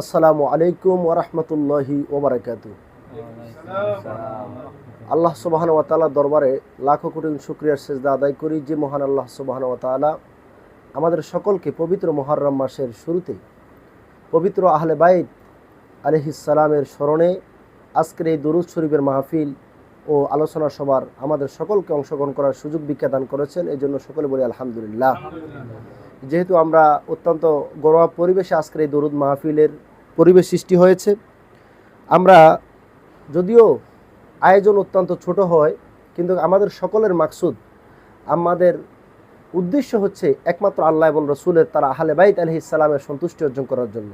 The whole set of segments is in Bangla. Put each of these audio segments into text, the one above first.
আসসালামু আলাইকুম ওরহমতুল্লাহি ওবরাকাত আল্লাহ সুবাহান ওয়াতালা দরবারে লাখো কোটি শুক্রিয়ার সেজদা আদায় করি যে মহান আল্লাহ সুবাহান ওয়াতালা আমাদের সকলকে পবিত্র মহরম মাসের শুরুতে পবিত্র আহলে বাইত আলহিসালামের স্মরণে আজকের এই দরুদ শরীফের মাহফিল ও আলোচনা সভার আমাদের সকলকে অংশগ্রহণ করার সুযোগ দান করেছেন। এই জন্য সকলে বলি আলহামদুলিল্লাহ। যেহেতু আমরা অত্যন্ত গরোয়া পরিবেশে আজকের এই দরুদ মাহফিলের পরিবেশ সৃষ্টি হয়েছে। আমরা যদিও আয়োজন অত্যন্ত ছোট হয়, কিন্তু আমাদের সকলের মাকসুদ, আমাদের উদ্দেশ্য হচ্ছে একমাত্র আল্লাহ এবং রসুলের তারা আহলে বাইত আলহি ইসলামের সন্তুষ্টি অর্জন করার জন্য।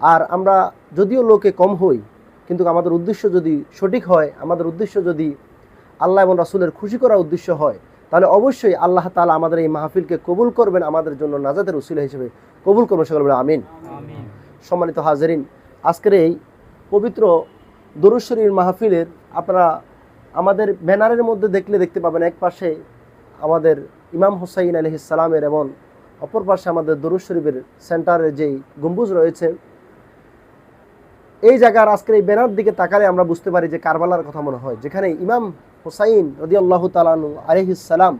আর আমরা যদিও লোকে কম হই, কিন্তু আমাদের উদ্দেশ্য যদি সঠিক হয়, আমাদের উদ্দেশ্য যদি আল্লাহ এবং রাসুলের খুশি করার উদ্দেশ্য হয়, তাহলে অবশ্যই আল্লাহ তালা আমাদের এই মাহফিলকে কবুল করবেন, আমাদের জন্য নাজাদের উসিলা হিসেবে কবুল করবেন সকল আমিন। সম্মানিত হাজারিন, আজকের এই পবিত্র দরুশরীর মাহফিলের আপনারা আমাদের ব্যানারের মধ্যে দেখলে দেখতে পাবেন এক পাশে আমাদের ইমাম হুসাইন আলহ ইসালামের এবং অপর পাশে আমাদের দরুদ শরীফের সেন্টারের যেই গম্বুজ রয়েছে, এই জায়গার আজকের এই ব্যানার দিকে তাকালে আমরা বুঝতে পারি যে কারবালার কথা মনে হয়। যেখানে ইমাম হুসাইন রদি আল্লাহ তালানু আলহিসাল্লাম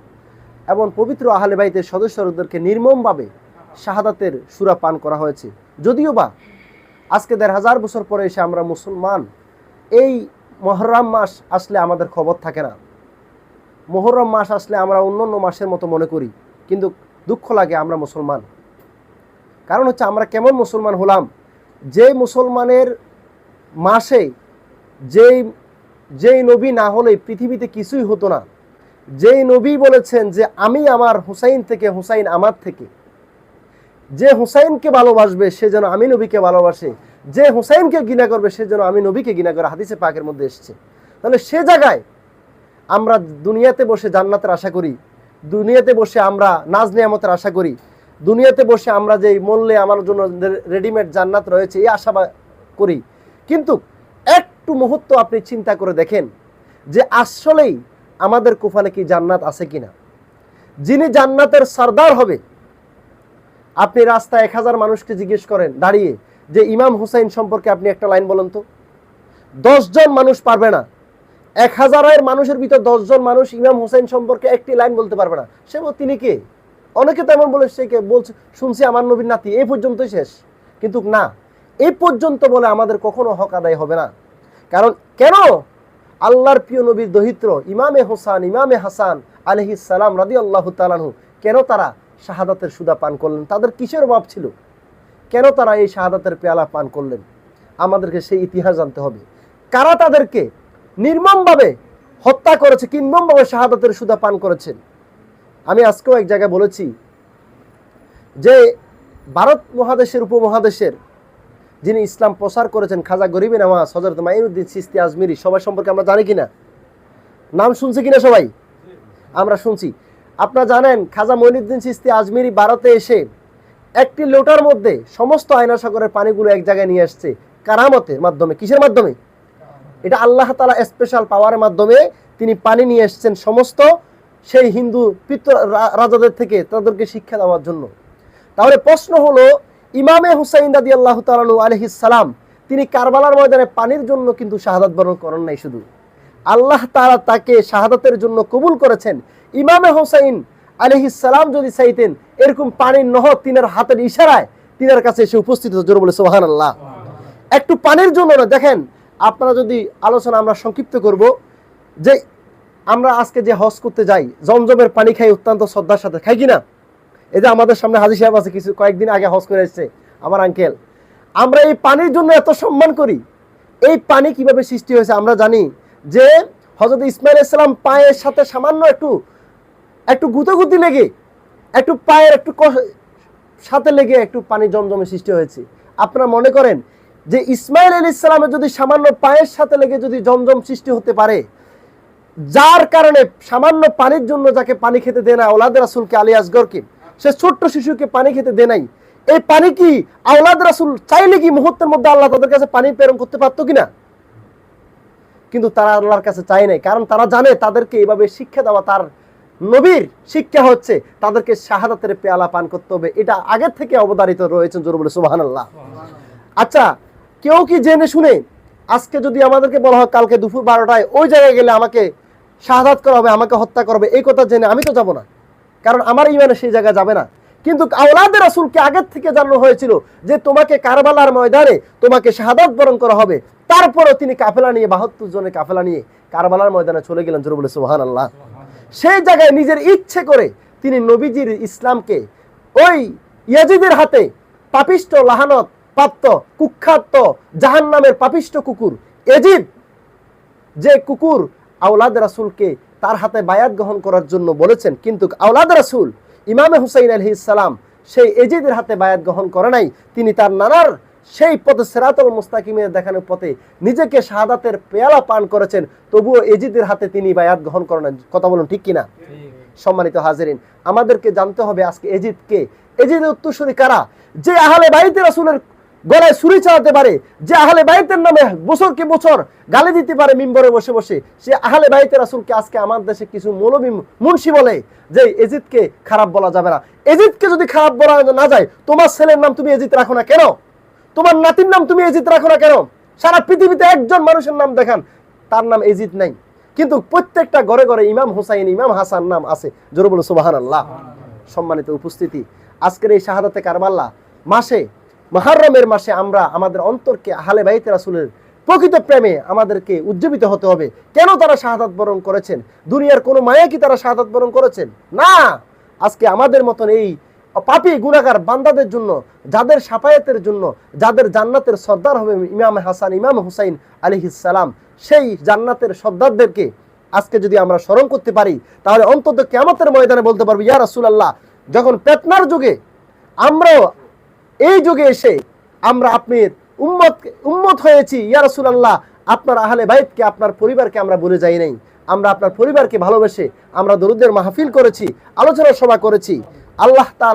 এবং পবিত্র আহলে বাইতের সদস্যদেরকে নির্মমভাবে শাহাদাতের সুরা পান করা হয়েছে। যদিও বা আজকে দেড় হাজার বছর পরে এসে আমরা মুসলমান, এই মহরম মাস আসলে আমাদের খবর থাকে না। মহরম মাস আসলে আমরা অন্য অন্য মাসের মতো মনে করি, কিন্তু দুঃখ লাগে আমরা মুসলমান। কারণ হচ্ছে আমরা কেমন মুসলমান হলাম? যে মুসলমানের মাসে যেই যেই নবী না হলে পৃথিবীতে কিছুই হতো না। যেই নবী বলেছেন যে, আমি আমার হুসাইন থেকে, হুসাইন আমার থেকে। যে হুসাইনকে ভালোবাসবে, সে যেন আমি নবীকে ভালোবাসে। যে হুসাইনকে গিনা করবে, সে যেন আমি নবীকে গিনা করে হাদিসে পাকের মধ্যে এসছে। তাহলে সে জায়গায় আমরা দুনিয়াতে বসে জান্নাতের আশা করি, দুনিয়াতে বসে আমরা নাজ নিয়ামতের আশা করি, দুনিয়াতে বসে আমরা যে মূল্যে আমার জন্য রেডিমেড জান্নাত রয়েছে, এই আশা করি। কিন্তু একটু মুহূর্ত আপনি চিন্তা করে দেখেন যে আসলেই আমাদের কুফালে কি জান্নাত আছে কিনা। যিনি জান্নাতের সর্দার হবে আপনি রাস্তায় এক হাজার মানুষকে জিজ্ঞেস করেন, দাঁড়িয়ে, যে ইমাম হুসাইন সম্পর্কে আপনি একটা লাইন বলেন তো। দশজন মানুষ পারবে না। এক হাজারের মানুষের ভিতর দশজন মানুষ ইমাম হুসাইন সম্পর্কে একটি লাইন বলতে পারবে না। সে তিনি কে? অনেকে তো এমন বলে সে কে? বলছে, শুনছি আমার নবীর নাতি এই পর্যন্তই শেষ। কিন্তু না এই পর্যন্ত বলে আমাদের কখনো হক আদায় হবে না। কারণ কেন? আল্লাহর প্রিয় নবীর দহিত্র, ইমামে হোসান ইমামে হাসান আলহিস সালাম রাদি আল্লাহ তালানহু কেন তারা শাহাদাতের সুদা পান করলেন। তাদের কিসের অভাব ছিল? কেন তারা এই শাহাদাতের পেয়ালা পান করলেন? আমাদেরকে সেই ইতিহাস জানতে হবে। কারা তাদেরকে নির্মমভাবে হত্যা করেছে কিংবমভাবে শাহাদাতের সুদা পান করেছেন? আমি আজকেও এক জায়গায় বলেছি যে ভারত মহাদেশের, উপমহাদেশের যিনি ইসলাম প্রচার করেছেন, খাজা গরিবী নামাজ হজরত মাইনুদ্দিন সিস্তি আজমিরি, সবাই সম্পর্কে আমরা জানি কিনা? নাম শুনছি কিনা সবাই? আমরা শুনছি। আপনারা জানেন খাজা মইনুদ্দিন সিস্তি আজমিরি ভারতে এসে একটি লোটার মধ্যে সমস্ত আয়না সাগরের পানিগুলো এক জায়গায় নিয়ে আসছে কারামতের মাধ্যমে, কিসের মাধ্যমে? এটা আল্লাহ তালা স্পেশাল পাওয়ারের মাধ্যমে তিনি পানি নিয়ে এসছেন সমস্ত সেই হিন্দু পিতৃ রাজাদের থেকে তাদেরকে শিক্ষা দেওয়ার জন্য। তাহলে প্রশ্ন হলো, ইমামে হুসাইন দাদি আল্লাহ তালু আলহিসাম তিনি কারবালার ময়দানে পানির জন্য কিন্তু শাহাদাত বরণ করেন নাই শুধু। আল্লাহ তারা তাকে শাহাদাতের জন্য কবুল করেছেন। ইমামে হুসাইন আলহিসাম যদি চাইতেন, এরকম পানির নহ তিনার হাতের ইশারায় তিনার কাছে এসে উপস্থিত জোর বলে সোহান আল্লাহ একটু পানির জন্য না, দেখেন, আপনারা যদি আলোচনা আমরা সংক্ষিপ্ত করব, যে আমরা আজকে যে হজ করতে যাই, জমজমের পানি খাই অত্যন্ত শ্রদ্ধার সাথে, খাই কিনা? এই যে আমাদের সামনে হাজি সাহেব আছে, কিছু কয়েকদিন আগে হজ করে এসছে, আমার আঙ্কেল আমরা এই পানির জন্য এত সম্মান করি। এই পানি কীভাবে সৃষ্টি হয়েছে আমরা জানি যে হজরত ইসমাইল ইসলাম পায়ের সাথে সামান্য একটু একটু গুতোগুতি লেগে, একটু পায়ের একটু সাথে লেগে একটু পানি জমজমে সৃষ্টি হয়েছে। আপনারা মনে করেন যে ইসমাইল আলী ইসলামের যদি সামান্য পায়ের সাথে লেগে যদি জমজম সৃষ্টি হতে পারে, যার কারণে সামান্য পানির জন্য যাকে পানি খেতে দেয় না ওলাদ রাসুলকে আলী আসগরকে, সে ছোট্ট শিশুকে পানি খেতে দেয় নাই। এই পানি কি আওলাদ রাসুল চাইলে কি মুহূর্তের মধ্যে আল্লাহ তাদের কাছে পানি প্রেরণ করতে পারতো কিনা? কিন্তু তারা আল্লাহর কাছে চায় নাই। কারণ তারা জানে তাদেরকে এইভাবে শিক্ষা দেওয়া তার নবীর শিক্ষা হচ্ছে তাদেরকে শাহাদাতের পেয়ালা পান করতে হবে। এটা আগের থেকে অবধারিত রয়েছেন জোর বলে সুবাহান আল্লাহ আচ্ছা কেউ কি জেনে শুনে আজকে যদি আমাদেরকে বলা হয় কালকে দুপুর বারোটায় ওই জায়গায় গেলে আমাকে শাহাদাত করা হবে, আমাকে হত্যা করবে এই কথা জেনে আমি তো যাব না। কারণ আমার ইমানে সেই জায়গায় যাবে না। কিন্তু আওলাদের রাসূলকে আগের থেকে জানানো হয়েছিল যে তোমাকে কারবালার ময়দানে তোমাকে শাহাদাত বরণ করা হবে। তারপরও তিনি কাফেলা নিয়ে বাহাত্তর জনের কাফেলা নিয়ে কারবালার ময়দানে চলে গেলেন, জোরে বলে সুহান আল্লাহ সেই জায়গায় নিজের ইচ্ছে করে তিনি নবীজির ইসলামকে ওই ইয়াজিদের হাতে পাপিষ্ট, লাহানত প্রাপ্ত, কুখ্যাত জাহান নামের পাপিষ্ট কুকুর এজিদ, যে কুকুর আওলাদ রাসূলকে তার হাতে বায়াত গ্রহণ করার জন্য বলেছেন, কিন্তু আওলাদ রাসুল ইমামে হুসাইন আলহি ইসালাম সেই এজিদের হাতে বায়াত গ্রহণ করে নাই। তিনি তার নানার সেই পথে সেরাতুল মুস্তাকিমের দেখানোর পথে নিজেকে শাহাদাতের পেয়ালা পান করেছেন। তবুও এজিদের হাতে তিনি বায়াত গ্রহণ করেন কথা বলুন ঠিক কিনা? সম্মানিত হাজিরিন আমাদেরকে জানতে হবে আজকে এজিদ কে এজিদের উত্তরসূরি কারা? যে আহলে বাইতে রাসূলের গলায় ছুরি চালাতে পারে যে আহলে বাইতের নামে বছরকে বছর গালি দিতে পারে মিম্বরে বসে বসে সে আহলে বাইতে রাসূলকে আজকে আমার দেশে কিছু মৌলবী মুন্সি বলে যে এজিদকে খারাপ বলা যাবে না। এজিদকে যদি খারাপ বলা না যায় তোমার ছেলের নাম তুমি এজিদ রাখো না কেন? তোমার নাতির নাম তুমি এজিদ রাখো না কেন? সারা পৃথিবীতে একজন মানুষের নাম দেখান, তার নাম এজিদ নাই। কিন্তু প্রত্যেকটা ঘরে ঘরে ইমাম হুসাইন, ইমাম হাসান নাম আছে। জোরে বলো সুবাহান আল্লাহ সম্মানিত উপস্থিতি। আজকের এই শাহাদাতে কারবাল্লা মাসে, মহারমের মাসে আমরা আমাদের অন্তরকে আহলে বাইতে রাসুলের প্রকৃত প্রেমে আমাদেরকে উজ্জীবিত হতে হবে। কেন তারা শাহাদাত বরণ করেছেন? দুনিয়ার কোনো মায়া কি তারা শাহাদাত বরণ করেছেন? না! আজকে আমাদের মতন এই পাপি গুণাগার বান্দাদের জন্য, যাদের সাফায়াতের জন্য, যাদের জান্নাতের সর্দার হবে ইমাম হাসান, ইমাম হুসাইন আলিহিসাল্লাম সেই জান্নাতের সর্দারদেরকে আজকে যদি আমরা স্মরণ করতে পারি, তাহলে অন্তত কেমতের ময়দানে বলতে পারব, ইয়া রাসূলুল্লাহ, যখন পেতনার যুগে আমরাও এই যুগে এসে আমরা আপনার উম্মত উম্মত হয়েছি, ইয়া রাসূলুল্লাহ, আপনার আহলে বাইতকে, আপনার পরিবারকে আমরা বলে যাই নাই। আমরা আপনার পরিবারকে ভালোবেসে আমরা দরুদের মাহফিল করেছি, আলোচনা সভা করেছি। আল্লাহ তাআলা